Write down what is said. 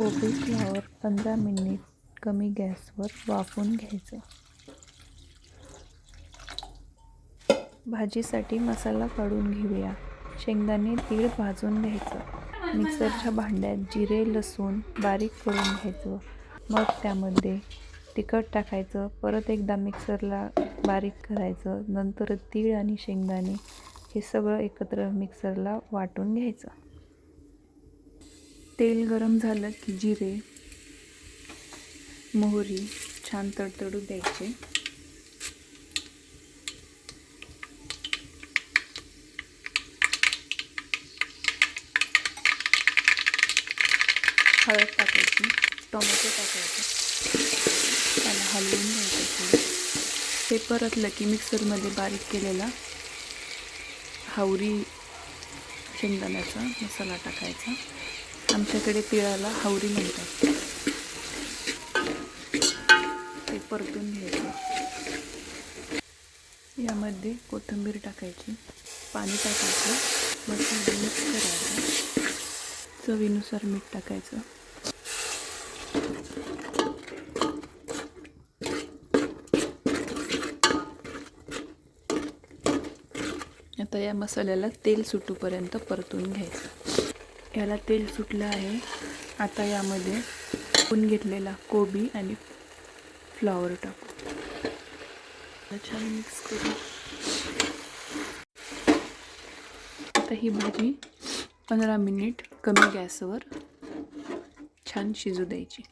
कोबी फ्लॉवर पंधरा मिनिट कमी गॅसवर वाफवून घ्यायचं. भाजीसाठी मसाला काढून घेऊया. शेंगदाणे तीळ भाजून घ्यायचं. मिक्सरच्या भांड्यात जिरे लसूण बारीक करून घ्यायचं. मग त्यामध्ये तिखट टाकायचं. परत एकदा मिक्सरला बारीक करायचं. नंतर तीळ आणि शेंगदाणे हे सगळं एकत्र मिक्सरला वाटून घ्यायचं. तेल गरम झालं की जिरे मोहरी छान तडतडू द्यायचे. हळद टाकायची टोमॅटो टाकायचं. त्याला हलवून द्यायचं ते परतलं की मिक्सरमध्ये बारीक केलेला हावरी शेंगदाण्याचा मसाला टाकायचा. आमच्याकडे तिळाला हावरी म्हणतात. ते परतून घ्यायचं. यामध्ये कोथिंबीर टाकायची पाणी टाकायचं मसाला मिक्स करायचा. चवीनुसार मीठ टाकायचं. आता या मसाल्याला तेल सुटूपर्यंत परतून घ्यायचं. याला तेल सुटलं आहे. आता यामध्ये टाकून घेतलेला कोबी आणि फ्लॉवर टाकू. छान मिक्स करू. आता ही भाजी पंधरा मिनिट कमी गॅसवर छान शिजू द्यायची.